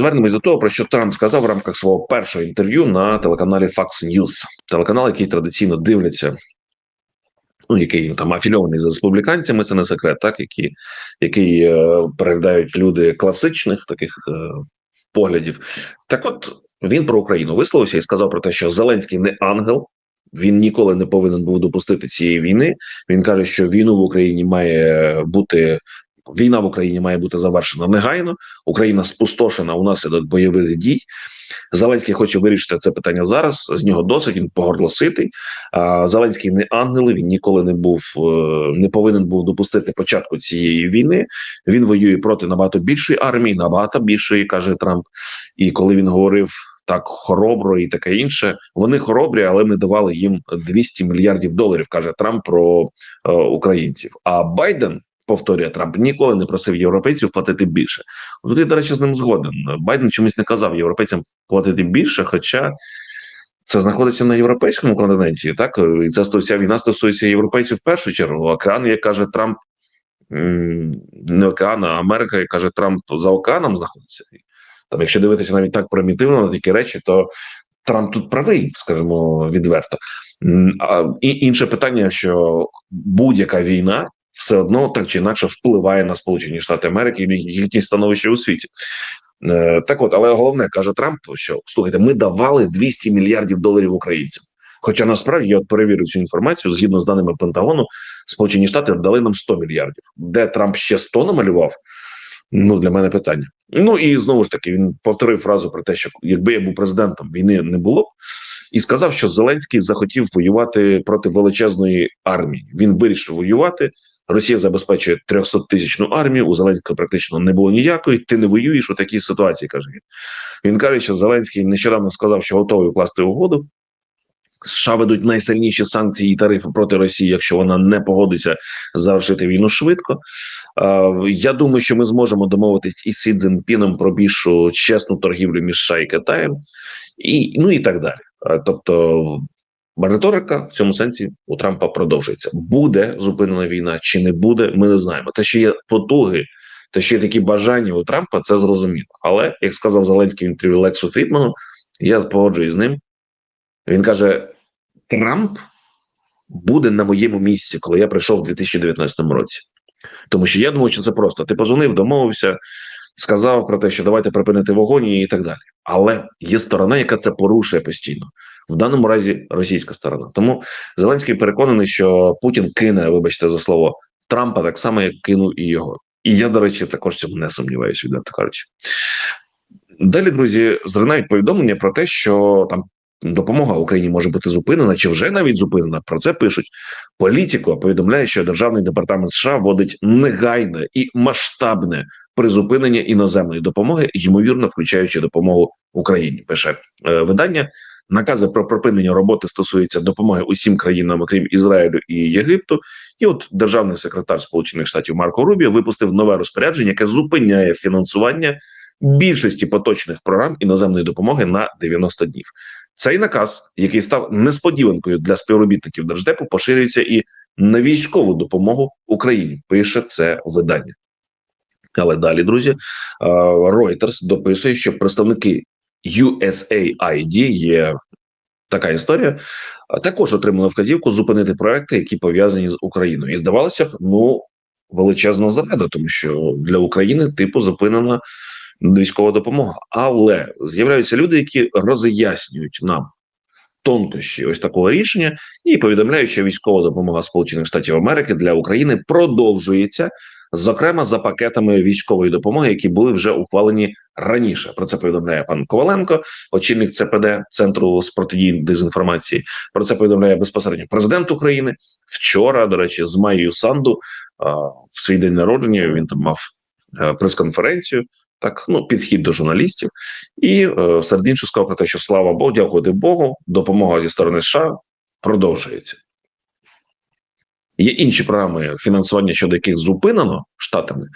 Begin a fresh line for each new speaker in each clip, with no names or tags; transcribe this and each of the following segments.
звернемось до того, про що Трамп сказав в рамках свого першого інтерв'ю на телеканалі Fox News. телеканал, який традиційно дивляться. Ну, який там афільований з республіканцями, це не секрет, так які, який е, переглядають люди класичних таких е, поглядів. Так, от він про Україну висловився і сказав про те, що Зеленський не ангел, він ніколи не повинен був допустити цієї війни. Він каже, що війну в Україні має бути війна в Україні має бути завершена негайно. Україна спустошена унаслідок бойових дій. Зеленський хоче вирішити це питання зараз. З нього досить він погорлоситий. Зеленський не ангел. Він ніколи не був е, не повинен був допустити початку цієї війни. Він воює проти набагато більшої армії, набагато більшої, каже Трамп. І коли він говорив так хоробро і таке інше, вони хоробрі, але ми давали їм 200 мільярдів доларів. каже Трамп про е, українців. А Байден повторює Трамп, ніколи не просив європейців платити більше. Тут я, до речі, з ним згоден. Байден чомусь не казав європейцям платити більше, хоча. Це знаходиться на європейському континенті, так і це ця війна стосується європейців в першу чергу. Океан, як каже Трамп, не океан, а Америка, як каже Трамп, за океаном знаходиться. Там, якщо дивитися навіть так примітивно на такі речі, то Трамп тут правий, скажімо, відверто. І інше питання, що будь-яка війна все одно так чи інакше впливає на Сполучені Штати Америки і їхнє становище у світі. Е, так, от, але головне каже Трамп, що слухайте, ми давали 200 мільярдів доларів українцям. Хоча насправді я от перевірив цю інформацію згідно з даними Пентагону, Сполучені Штати дали нам 100 мільярдів. Де Трамп ще 100 намалював? Ну для мене питання. Ну і знову ж таки він повторив фразу про те, що якби я був президентом, війни не було, б, і сказав, що Зеленський захотів воювати проти величезної армії. Він вирішив воювати. Росія забезпечує 300 тисячну армію. У Зеленського практично не було ніякої. Ти не воюєш у такій ситуації. каже він. Він каже, що Зеленський нещодавно сказав, що готовий укласти угоду. США ведуть найсильніші санкції і тарифи проти Росії, якщо вона не погодиться завершити війну швидко. Я думаю, що ми зможемо домовитись із Сі Цзінпіном про більшу чесну торгівлю між США і Китаєм, і ну і так далі. Тобто риторика в цьому сенсі у Трампа продовжується. Буде зупинена війна чи не буде, ми не знаємо. Те, що є потуги, те, що є такі бажання у Трампа, це зрозуміло. Але як сказав Зеленський в інтерв'ю Лексу Фрідману, я погоджуюсь з ним. Він каже: Трамп буде на моєму місці, коли я прийшов у 2019 році. Тому що я думаю, що це просто. Ти позвонив, домовився, сказав про те, що давайте припинити вогонь і так далі. Але є сторона, яка це порушує постійно. В даному разі російська сторона. Тому Зеленський переконаний, що Путін кине, вибачте за слово, Трампа так само, як кинув і його. І я, до речі, також цьому не сумніваюся, відверто кажучи. Далі, друзі, зринають повідомлення про те, що там допомога Україні може бути зупинена чи вже навіть зупинена. Про це пишуть. Політико повідомляє, що державний департамент США вводить негайне і масштабне призупинення іноземної допомоги, ймовірно, включаючи допомогу Україні. Пише е, видання. Накази про припинення роботи стосуються допомоги усім країнам, окрім Ізраїлю і Єгипту. І от державний секретар Сполучених Штатів Марко Рубіо випустив нове розпорядження, яке зупиняє фінансування більшості поточних програм іноземної допомоги на 90 днів. Цей наказ, який став несподіванкою для співробітників держдепу, поширюється і на військову допомогу Україні. Пише це видання. Але далі, друзі, Reuters дописує, що представники USAID є така історія. Також отримали вказівку зупинити проекти, які пов'язані з Україною, і здавалося б, ну величезна зарада, тому що для України типу зупинена військова допомога. Але з'являються люди, які роз'яснюють нам тонкощі ось такого рішення, і повідомляють, що військова допомога Сполучених Штатів Америки для України продовжується. Зокрема, за пакетами військової допомоги, які були вже ухвалені раніше. Про це повідомляє пан Коваленко, очільник ЦПД центру з протидії дезінформації. Про це повідомляє безпосередньо президент України вчора. До речі, з Майєю Санду в свій день народження він там мав е, прес-конференцію так ну підхід до журналістів, і е, серед іншого сказав про те, що слава Богу, дякувати Богу, допомога зі сторони США продовжується. Є інші програми фінансування, щодо яких зупинено штатами,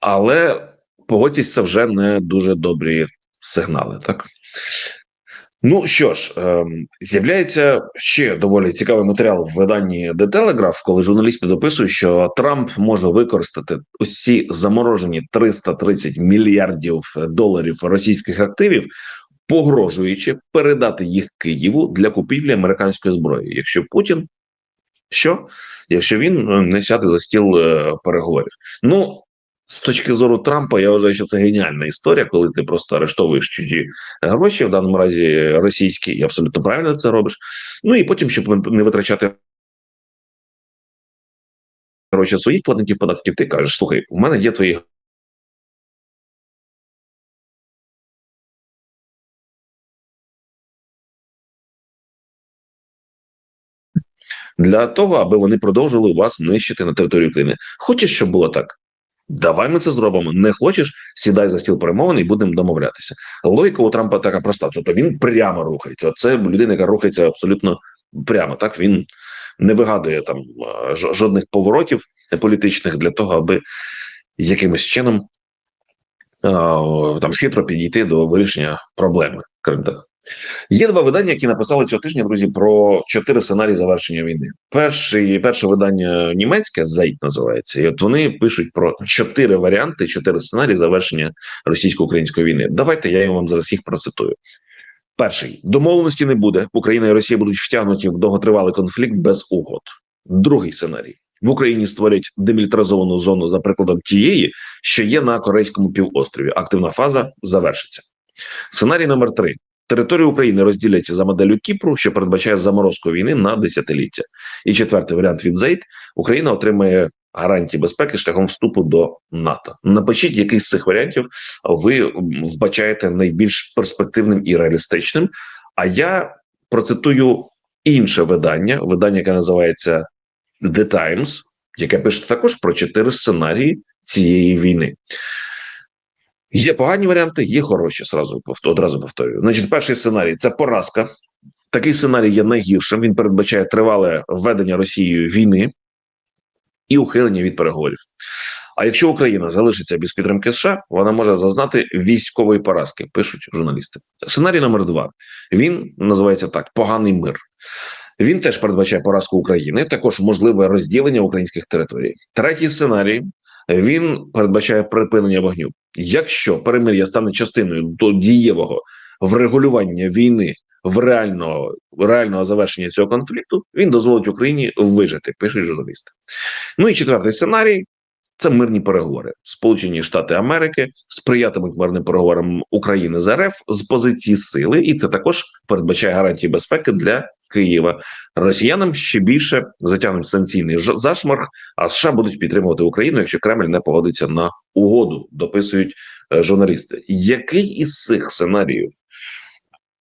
але погодьтесь, це вже не дуже добрі сигнали. Так Ну що ж, ем, з'являється ще доволі цікавий матеріал в виданні The Telegraph, коли журналісти дописують, що Трамп може використати усі заморожені 330 мільярдів доларів російських активів, погрожуючи передати їх Києву для купівлі американської зброї, якщо Путін що, якщо він е, не сяде за стіл е, переговорів. Ну з точки зору Трампа, я вважаю, що це геніальна історія, коли ти просто арештовуєш чужі гроші, в даному разі російські, і абсолютно правильно це робиш. Ну і потім, щоб не витрачати гроші своїх платників податків, ти кажеш: слухай, у мене є твої. Для того, аби вони продовжили вас нищити на території України. Хочеш, щоб було так? Давай ми це зробимо. Не хочеш, сідай за стіл перемовин і будемо домовлятися. Логіка у Трампа така проста. Тобто він прямо рухається. Це людина, яка рухається абсолютно прямо. Так він не вигадує там жодних поворотів політичних для того, аби якимось чином там хитро підійти до вирішення проблеми. так. Є два видання, які написали цього тижня, друзі, про чотири сценарії завершення війни. Перший, перше видання німецьке Зайт називається, і от вони пишуть про чотири варіанти, чотири сценарії завершення російсько-української війни. Давайте я вам зараз їх процитую. Перший домовленості не буде. Україна і Росія будуть втягнуті в довготривалий конфлікт без угод. Другий сценарій в Україні створять демілітаризовану зону за прикладом тієї, що є на Корейському півострові. Активна фаза завершиться. Сценарій номер три Територію України розділять за моделлю Кіпру, що передбачає заморозку війни на десятиліття. І четвертий варіант від ЗЕЙТ Україна отримає гарантії безпеки шляхом вступу до НАТО. Напишіть, який з цих варіантів ви вбачаєте найбільш перспективним і реалістичним. А я процитую інше видання, видання, яке називається The Times, яке пише також про чотири сценарії цієї війни. Є погані варіанти, є хороші. Сразу одразу повторюю. Значить, перший сценарій це поразка. Такий сценарій є найгіршим. Він передбачає тривале введення Росією війни і ухилення від переговорів. А якщо Україна залишиться без підтримки США, вона може зазнати військової поразки. Пишуть журналісти. Сценарій номер два він називається так: поганий мир. Він теж передбачає поразку України, також можливе розділення українських територій. Третій сценарій він передбачає припинення вогню. Якщо перемир'я стане частиною до дієвого врегулювання війни в реального реального завершення цього конфлікту, він дозволить Україні вижити. Пишуть журналісти. Ну і четвертий сценарій. Це мирні переговори. Сполучені Штати Америки сприятимуть мирним переговорам України з РФ з позиції сили, і це також передбачає гарантії безпеки для Києва. Росіянам ще більше затягнуть санкційний зашмарг, а США будуть підтримувати Україну, якщо Кремль не погодиться на угоду. Дописують е, журналісти. Який із цих сценаріїв?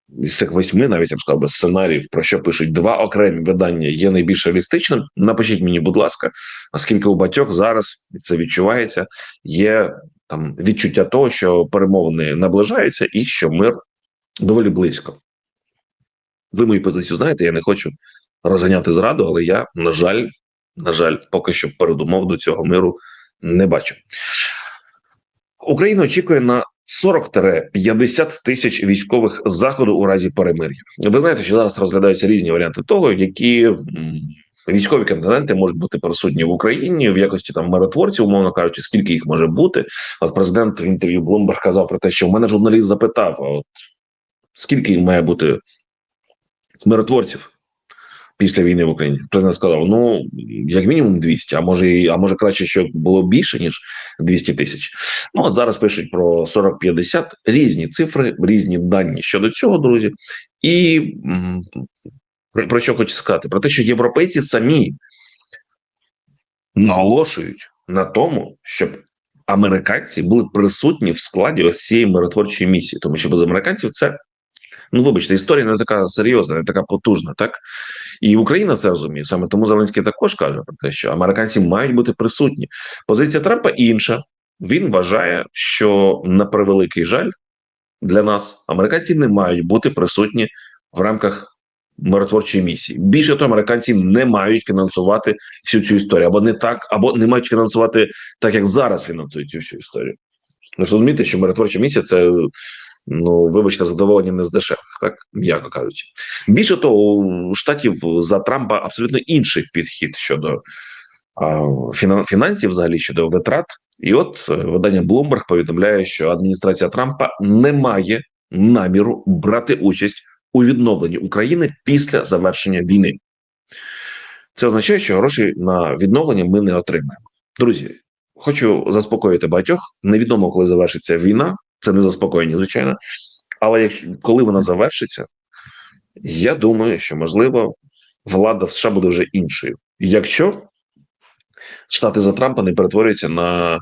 З цих восьми, навіть я б сказав, сценаріїв, про що пишуть два окремі видання, є найбільш реалістичним. Напишіть мені, будь ласка, оскільки у батьох зараз це відчувається, є там відчуття того, що перемовини наближаються, і що мир доволі близько. Ви мою позицію знаєте, я не хочу розганяти зраду, але я, на жаль, на жаль, поки що передумов до цього миру не бачу. Україна очікує на 40-50 тисяч військових заходу у разі перемир'я. Ви знаєте, що зараз розглядаються різні варіанти того, які військові континенти можуть бути присутні в Україні в якості там миротворців, умовно кажучи, скільки їх може бути. От президент в інтерв'ю Bloomberg казав про те, що в мене журналіст запитав: а от скільки має бути миротворців після війни в Україні. Президент сказав: ну як мінімум 200, а може а може краще, щоб було більше ніж 200 тисяч. Ну от зараз пишуть про 40-50, різні цифри, різні дані щодо цього, друзі, і про, що хочу сказати? Про те, що європейці самі наголошують на тому, щоб американці були присутні в складі ось цієї миротворчої місії, тому що без американців це Ну, вибачте, історія не така серйозна, не така потужна, так і Україна це розуміє. Саме тому Зеленський також каже про те, що американці мають бути присутні. Позиція Трампа інша. Він вважає, що на превеликий жаль для нас американці не мають бути присутні в рамках миротворчої місії. Більше того, американці не мають фінансувати всю цю історію, або не так, або не мають фінансувати так, як зараз фінансують цю всю історію. Ж розумієте, що миротворча місія це Ну, вибачте, задоволення не з дешевих, так м'яко кажучи. Більше того, у штатів за Трампа абсолютно інший підхід щодо а, фінансів, взагалі щодо витрат. І от е, видання Bloomberg повідомляє, що адміністрація Трампа не має наміру брати участь у відновленні України після завершення війни. Це означає, що гроші на відновлення ми не отримаємо. Друзі, хочу заспокоїти багатьох. Невідомо, коли завершиться війна. Це не заспокоєння, звичайно. Але якщо коли вона завершиться, я думаю, що можливо влада в США буде вже іншою. Якщо Штати за Трампа не перетворюються на е,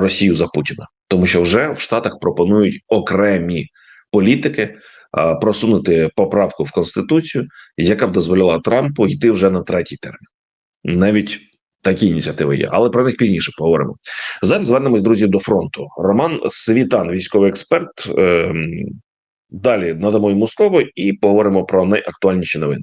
Росію за Путіна, тому що вже в Штатах пропонують окремі політики е, просунути поправку в конституцію, яка б дозволяла Трампу йти вже на третій термін. Навіть такі ініціативи є, але про них пізніше поговоримо. Зараз звернемось, друзі, до фронту. Роман Світан, військовий експерт. Е, далі надамо йому слово і поговоримо про найактуальніші новини.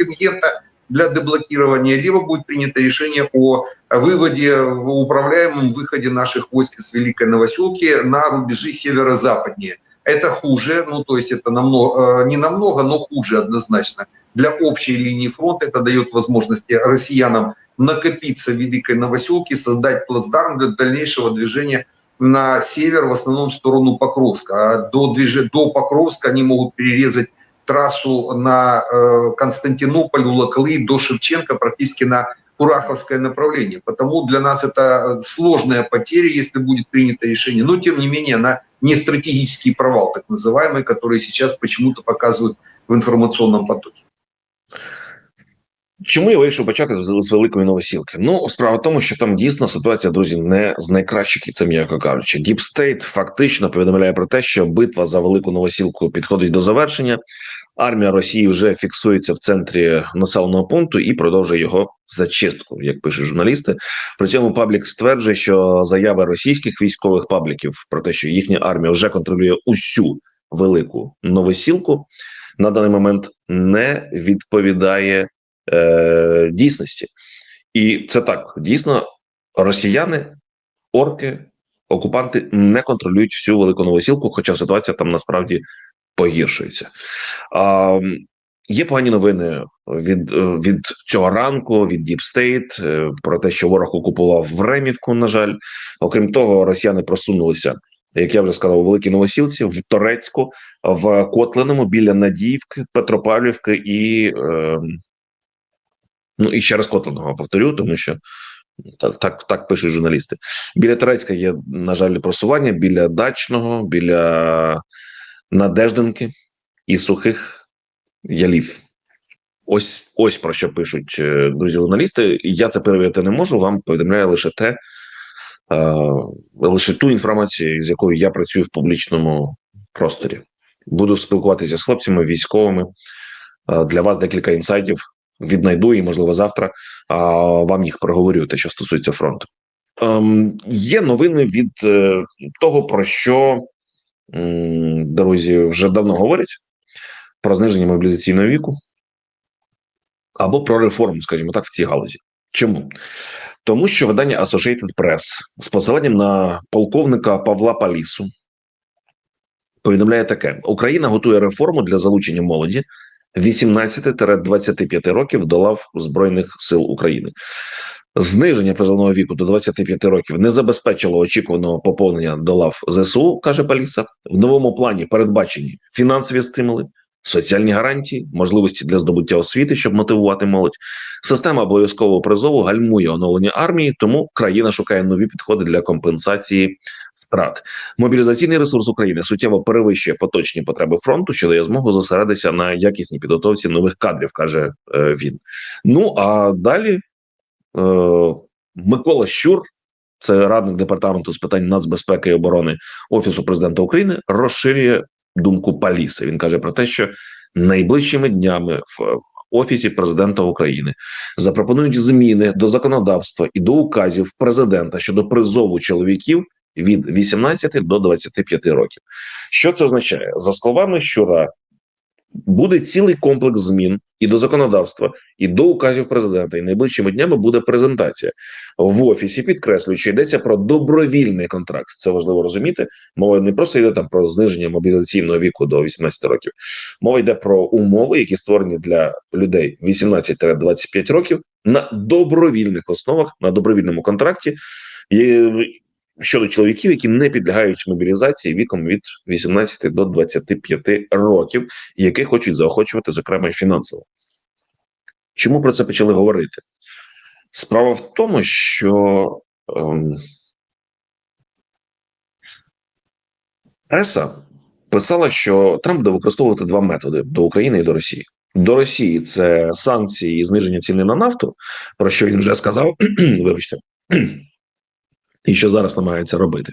контингента для деблокирования, либо будет принято решение о выводе, управляемом выходе наших войск с Великой Новоселки на рубежи северо-западнее. Это хуже, ну то есть это намного, не намного, но хуже однозначно. Для общей линии фронта это дает возможности россиянам накопиться в Великой Новоселке, создать плацдарм для дальнейшего движения на север, в основном в сторону Покровска. А до, движ... до Покровска они могут перерезать трассу на э, Константинополь, Улакалы до Шевченко практически на Кураховское направление. Потому для нас это сложная потеря, если будет принято решение. Но, тем не менее, она не стратегический провал, так называемый, который сейчас почему-то показывают в информационном потоке.
Чому я вирішив почати з, з великої новосілки? Ну, справа в тому, що там дійсно ситуація, друзі, не з найкращих, і це м'яко кажучи. Deep State фактично повідомляє про те, що битва за велику новосілку підходить до завершення. Армія Росії вже фіксується в центрі населеного пункту і продовжує його зачистку, як пишуть журналісти. При цьому паблік стверджує, що заяви російських військових пабліків про те, що їхня армія вже контролює усю велику новосілку, на даний момент не відповідає е, дійсності, і це так дійсно росіяни, орки, окупанти не контролюють всю велику новосілку, хоча ситуація там насправді погіршується. А, Є погані новини від від цього ранку, від е, про те, що ворог окупував Времівку. На жаль, окрім того, росіяни просунулися, як я вже сказав, у Великій Новосілці, в Торецьку, в Котлиному біля Надіївки, Петропавлівки і е, ну і ще раз Котлиного повторю, тому що так так так пишуть журналісти. Біля Торецька є, на жаль, просування, біля дачного, біля Надежденки і сухих ялів. Ось ось про що пишуть е, друзі журналісти. Я це перевірити не можу. Вам повідомляю лише те, е, лише ту інформацію, з якою я працюю в публічному просторі. Буду спілкуватися з хлопцями, військовими. Е, для вас декілька інсайтів віднайду і, можливо, завтра е, вам їх проговорю, те, що стосується фронту. Е, є новини від е, того, про що друзі вже давно говорять про зниження мобілізаційного віку або про реформу, скажімо так, в цій галузі. Чому? Тому що видання Associated Press з посиланням на полковника Павла Палісу повідомляє таке: Україна готує реформу для залучення молоді 18-25 років до лав Збройних сил України. Зниження призовного віку до 25 років не забезпечило очікуваного поповнення до лав ЗСУ, каже Паліса. В новому плані передбачені фінансові стимули, соціальні гарантії, можливості для здобуття освіти, щоб мотивувати молодь. Система обов'язкового призову гальмує оновлення армії, тому країна шукає нові підходи для компенсації втрат. Мобілізаційний ресурс України суттєво перевищує поточні потреби фронту, що дає змогу зосередитися на якісній підготовці нових кадрів, каже е, він. Ну а далі. Е, Микола Щур, це радник департаменту з питань нацбезпеки і оборони Офісу президента України, розширює думку Паліси. Він каже про те, що найближчими днями в Офісі президента України запропонують зміни до законодавства і до указів президента щодо призову чоловіків від 18 до 25 років. Що це означає за словами Щура? Буде цілий комплекс змін і до законодавства, і до указів президента. І найближчими днями буде презентація в офісі. Підкреслюю, що йдеться про добровільний контракт. Це важливо розуміти. Мова не просто йде там про зниження мобілізаційного віку до 18 років. Мова йде про умови, які створені для людей 18-25 років на добровільних основах на добровільному контракті. І щодо чоловіків, які не підлягають мобілізації віком від 18 до 25 років, яких хочуть заохочувати, зокрема, і фінансово. Чому про це почали говорити? Справа в тому, що ем, преса писала, що Трамп буде використовувати два методи до України і до Росії. До Росії це санкції і зниження ціни на нафту, про що він вже сказав. Вибачте, і що зараз намагається робити.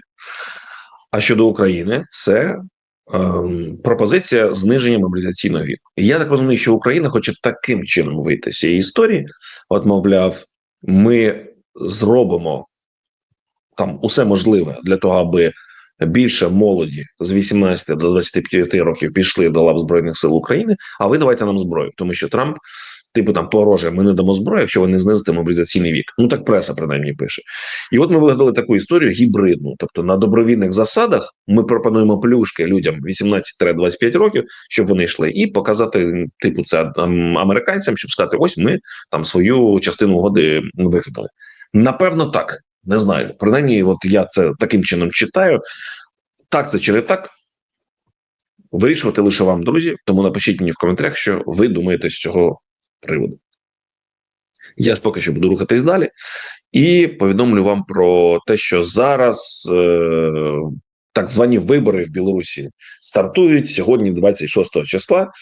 А щодо України, це ем, пропозиція зниження мобілізаційного віку. Я так розумію, що Україна хоче таким чином вийти з цієї історії. От, мовляв, ми зробимо там усе можливе для того, аби більше молоді з 18 до 25 років пішли до лав збройних сил України. А ви давайте нам зброю, тому що Трамп. Типу там пороже, ми не дамо зброю, якщо ви не знизите мобілізаційний вік. Ну так преса принаймні пише. І от ми вигадали таку історію гібридну. Тобто на добровільних засадах ми пропонуємо плюшки людям 18-25 років, щоб вони йшли, і показати, типу, це американцям, щоб сказати, ось ми там свою частину угоди вигадали. Напевно, так не знаю. Принаймні, от я це таким чином читаю. Так це чи не так. Вирішувати лише вам, друзі. Тому напишіть мені в коментарях, що ви думаєте з цього приводу. Я ж поки що буду рухатись далі, і повідомлю вам про те, що зараз е, так звані вибори в Білорусі стартують сьогодні, 26 числа.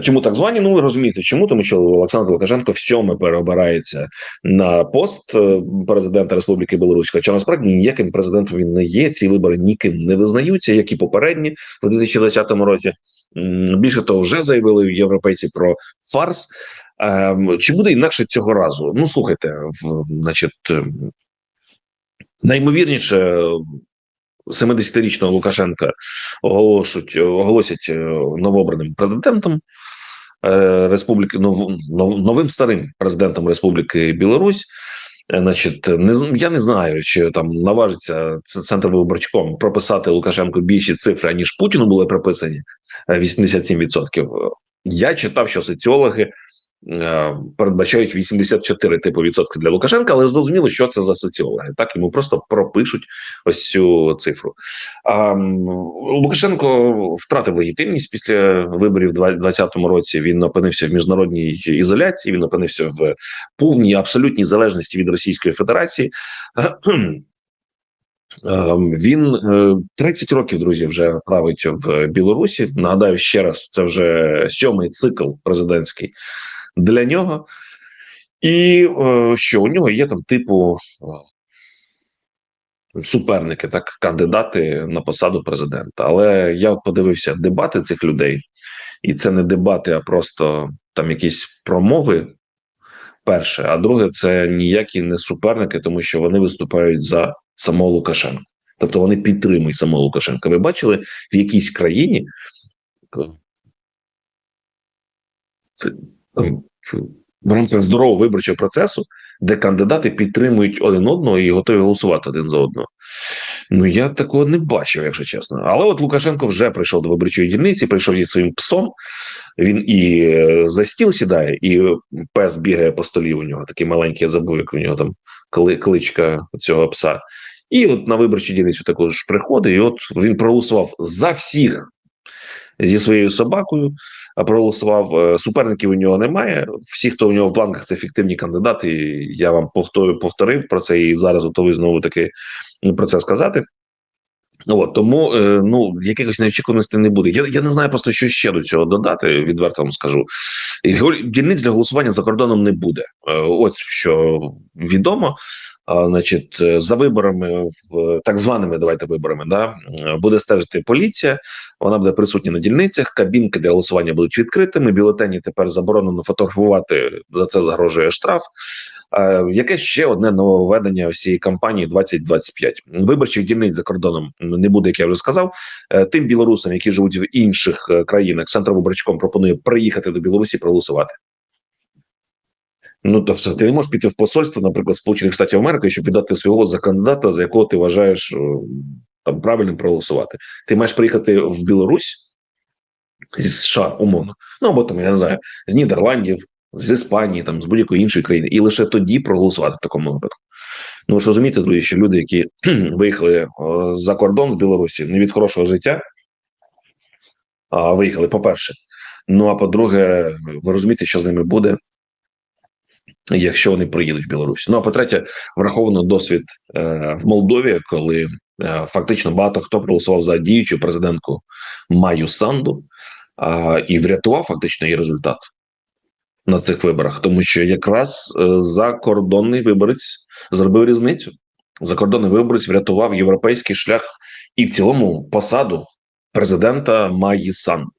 Чому так звані? Ну ви розумієте, чому тому, що Олександр Лукашенко всьоме переобирається на пост е, президента Республіки Білорусь. Хоча насправді ніяким президентом він не є. Ці вибори ніким не визнаються, як і попередні в 2020 році. Більше того, вже заявили європейці про фарс. Ем, Чи буде інакше цього разу? Ну слухайте, в значить, ем, наймовірніше. 70-річного Лукашенка оголошуть, оголосять е, новообраним президентом е, Республіки нов, нов, новим старим президентом Республіки Білорусь. Е, Значить, не я не знаю, чи там наважиться центр виборчком прописати Лукашенку більші цифри, ніж Путіну були прописані е, 87%. Я читав, що соціологи передбачають 84 типу відсотки для Лукашенка, але зрозуміло, що це за соціологи. Так йому просто пропишуть ось цю цифру. А, Лукашенко втратив легітимність після виборів у 2020 році. Він опинився в міжнародній ізоляції. Він опинився в повній абсолютній залежності від Російської Федерації. Ем, Він е, 30 років, друзі, вже править в Білорусі. Нагадаю ще раз, це вже сьомий цикл президентський для нього. І е, що у нього є там типу е, суперники, так, кандидати на посаду президента. Але я подивився дебати цих людей, і це не дебати, а просто там якісь промови. Перше, а друге, це ніякі не суперники, тому що вони виступають за самого Лукашенка. Тобто вони підтримують самого Лукашенка. Ви бачили в якійсь країні в рамках здорового виборчого процесу, де кандидати підтримують один одного і готові голосувати один за одного. Ну я такого не бачив, якщо чесно. Але от Лукашенко вже прийшов до виборчої дільниці, прийшов зі своїм псом. Він і е, за стіл сідає, і пес бігає по столі. У нього такий маленький, я забув, як у нього там кличка цього пса. І от на виборчу дільницю також приходить, і от він проголосував за всіх зі своєю собакою. Проголосував е, суперників. У нього немає. Всі, хто у нього в планках, це фіктивні кандидати. Я вам повторив про це і зараз готовий знову таки про це сказати. Ну, От, тому е, ну якихось неочікуваностей не буде. Я, я не знаю просто, що ще до цього додати. Відверто вам скажу. Дільниць для голосування за кордоном не буде. Е, Ось що відомо. Значить, е, за виборами в так званими давайте виборами, да буде стежити поліція. Вона буде присутня на дільницях. Кабінки для голосування будуть відкритими. Бюлетені тепер заборонено фотографувати. За це загрожує штраф. Яке ще одне нововведення всієї кампанії 2025? Виборчих дільниць за кордоном не буде, як я вже сказав. Е, Тим білорусам, які живуть в інших е, країнах, центровиборчком пропонує приїхати до Білорусі проголосувати. Ну тобто, ти не можеш піти в посольство, наприклад, Сполучених Штатів Америки, щоб віддати голос за кандидата, за якого ти вважаєш е, там правильним проголосувати. Ти маєш приїхати в Білорусь зі США, умовно, ну або там я не знаю, з Нідерландів, з Іспанії, там з будь-якої іншої країни, і лише тоді проголосувати в такому випадку. Ну ж розумієте, друзі, що люди, які виїхали за кордон з Білорусі, не від хорошого життя, а виїхали, по-перше. Ну а по-друге, ви розумієте, що з ними буде, якщо вони приїдуть в Білорусь. Ну а по-третє, враховано досвід е, в Молдові, коли е, фактично багато хто проголосував за діючу президентку Маю Санду і врятував фактично її результат на цих виборах, тому що якраз е, закордонний виборець зробив різницю. Закордонний виборець врятував європейський шлях і в цілому посаду президента Майї Санду.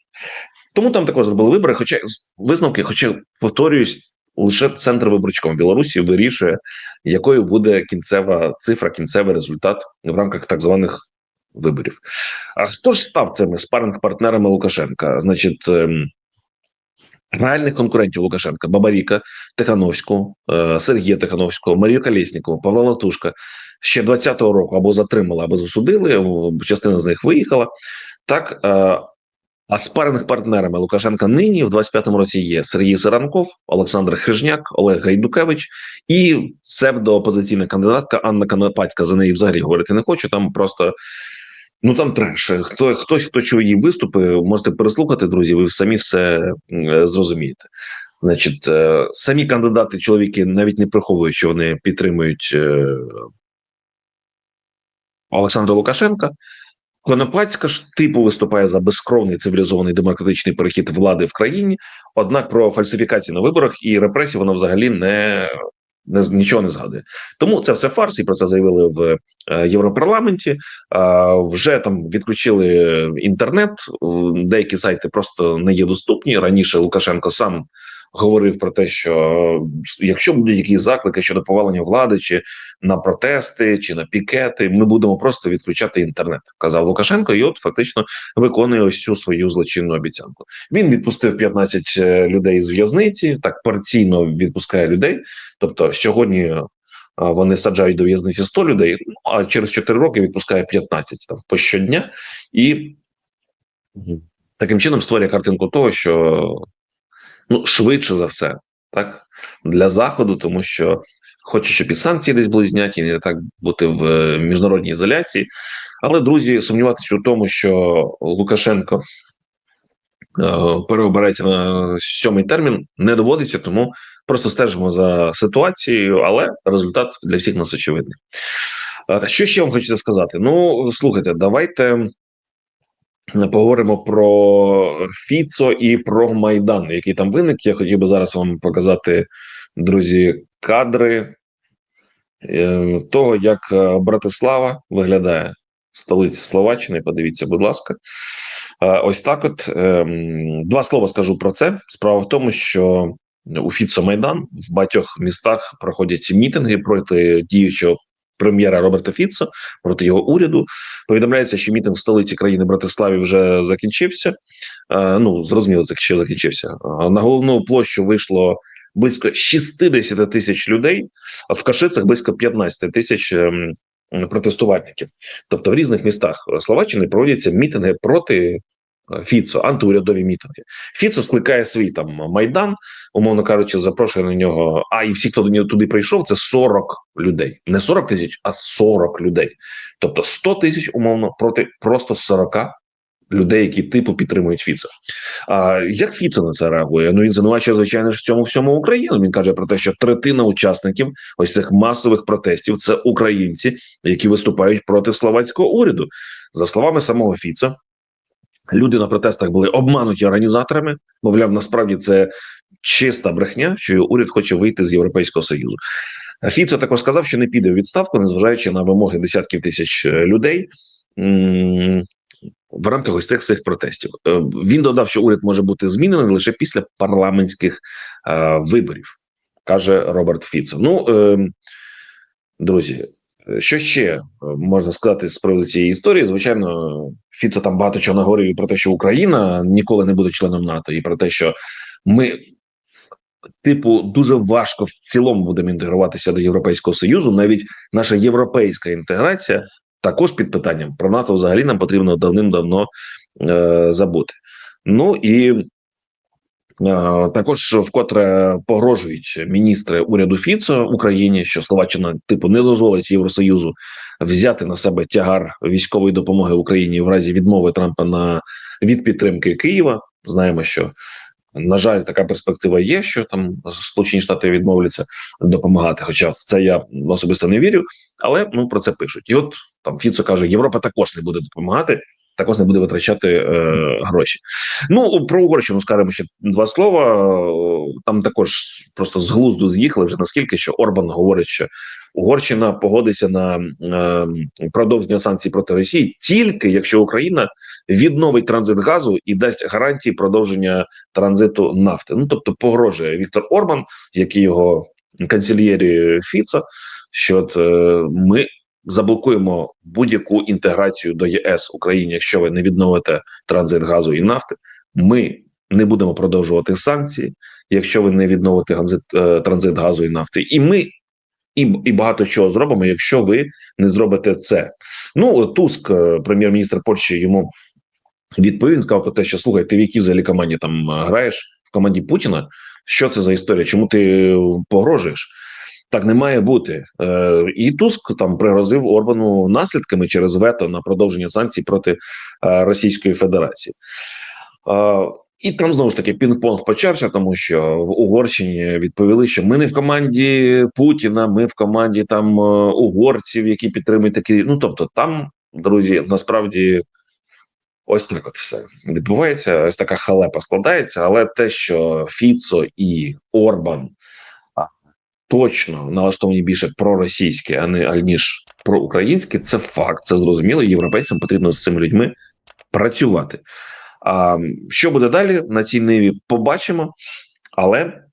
Тому там також зробили вибори. Хоча висновки, хоча повторююсь, лише центр виборчком Білорусі вирішує, якою буде кінцева цифра, кінцевий результат в рамках так званих виборів. А хто ж став цими спаринг-партнерами Лукашенка? Значить, ем, реальних конкурентів Лукашенка: Бабаріка, Тихановську, е, Сергія Тихановського, Марію Колєснікову, Павла Латушка ще 20-го року або затримали, або засудили. Частина з них виїхала. Так. А спаринг партнерами Лукашенка нині в 25-му році є Сергій Саранков, Олександр Хижняк, Олег Гайдукевич і псевдоопозиційна кандидатка Анна Канапацька. За неї взагалі говорити не хочу. Там просто ну там треш. Хто хтось, хто чує її виступи, можете переслухати, друзі. Ви самі все зрозумієте. Значить, е, самі кандидати, чоловіки навіть не приховують, що вони підтримують е, Олександра Лукашенка. Конопацька ж типу виступає за безкровний цивілізований демократичний перехід влади в країні. Однак про фальсифікації на виборах і репресії вона взагалі не, не нічого не згадує. Тому це все фарс, і про це заявили в е, Європарламенті. А, вже там відключили інтернет. Деякі сайти просто не є доступні. Раніше Лукашенко сам говорив про те, що якщо будуть якісь заклики щодо повалення влади, чи на протести, чи на пікети, ми будемо просто відключати інтернет, казав Лукашенко, і от фактично виконує ось цю свою злочинну обіцянку. Він відпустив 15 е, людей з в'язниці, так порційно відпускає людей. Тобто сьогодні е, вони саджають до в'язниці 100 людей, ну, а через 4 роки відпускає 15 там по щодня, і таким чином створює картинку того, що ну швидше за все, так для заходу, тому що хоче, щоб і санкції десь були зняті, не так бути в е, міжнародній ізоляції. Але друзі, сумніватися у тому, що Лукашенко е, переобирається на сьомий термін, не доводиться, тому просто стежимо за ситуацією, але результат для всіх нас очевидний. Е, Що ще вам хочеться сказати? Ну, слухайте, давайте поговоримо про Фіцо і про Майдан, який там виник. Я хотів би зараз вам показати, друзі, кадри е, того, як е, Братислава виглядає столиця Словаччини. Подивіться, будь ласка. Е, Ось так. От ем, два слова скажу про це. Справа в тому, що у Фіцо Майдан в багатьох містах проходять мітинги проти діючого прем'єра Роберта Фіцо, проти його уряду. Повідомляється, що мітинг в столиці країни Братиславі вже закінчився. Е, Ну зрозуміло, що закінчився. Е, На головну площу вийшло близько 60 тисяч людей, а в Кашицях близько 15 тисяч ем, протестувальників. Тобто в різних містах Словаччини проводяться мітинги проти Фіцо, антиурядові мітинги. Фіцо скликає свій там майдан, умовно кажучи, запрошує на нього. А і всі, хто до нього туди прийшов, це 40 людей. Не 40 тисяч, а 40 людей. Тобто 100 тисяч умовно проти просто 40 людей, які типу підтримують Фіцо. А як Фіцо на це реагує? Ну він звинувачує, звичайно в цьому всьому Україну. Він каже про те, що третина учасників ось цих масових протестів це українці, які виступають проти словацького уряду. За словами самого Фіцо, люди на протестах були обмануті організаторами. Мовляв, насправді це чиста брехня, що уряд хоче вийти з Європейського союзу. Фіцо також сказав, що не піде у відставку, незважаючи на вимоги десятків тисяч е, людей. В рамках ось цих всіх протестів Е, він додав, що уряд може бути змінений лише після парламентських е, виборів. каже Роберт Фіцо. Ну, е, друзі, що ще е, можна сказати з приводу цієї історії? Звичайно, Фіцо там багато чого наговорив і про те, що Україна ніколи не буде членом НАТО, і про те, що ми. Типу, дуже важко в цілому будемо інтегруватися до Європейського Союзу. Навіть наша європейська інтеграція також під питанням про НАТО взагалі нам потрібно давним-давно е, забути. Ну і також вкотре погрожують міністри уряду Фіцо Україні, що Словаччина типу не дозволить Євросоюзу взяти на себе тягар військової допомоги Україні в разі відмови Трампа на від підтримки Києва. Знаємо, що на жаль, така перспектива є, що там Сполучені Штати відмовляться допомагати. Хоча в це я особисто не вірю, але ну про це пишуть. І от там Фіцо каже: Європа також не буде допомагати, також не буде витрачати е, гроші. Ну про Угорщину скажемо ще два слова. Там також просто з глузду з'їхали вже наскільки, що Орбан говорить, що Угорщина погодиться на е, продовження санкцій проти Росії тільки якщо Україна відновить транзит газу і дасть гарантії продовження транзиту нафти. Ну тобто погрожує Віктор Орбан, як і його канцельєрі Фіца, що от, е, ми заблокуємо будь-яку інтеграцію до ЄС Україні, якщо ви не відновите транзит газу і нафти. Ми не будемо продовжувати санкції, якщо ви не відновите ганзит, е, транзит газу і нафти, і ми. І, і багато чого зробимо, якщо ви не зробите це. Ну Туск, е, прем'єр-міністр Польщі, йому відповів. Він сказав про те, що слухай, ти в якій взагалі команді там е, граєш в команді Путіна? Що це за історія? Чому ти погрожуєш? Так не має бути. Е, І Туск там пригрозив Орбану наслідками через вето на продовження санкцій проти е, Російської Федерації. Е, і там знову ж таки пінг-понг почався, тому що в Угорщині відповіли, що ми не в команді Путіна, ми в команді там е, угорців, які підтримують такі. Ну тобто, там, друзі, насправді ось так от все відбувається. Ось така халепа складається. Але те, що Фіцо і Орбан точно налаштовані більше проросійські, а не аніж проукраїнські, це факт. Це зрозуміло. Європейцям потрібно з цими людьми працювати. А що буде далі на цій ниві? Побачимо, але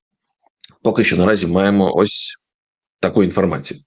поки що наразі маємо ось таку інформацію.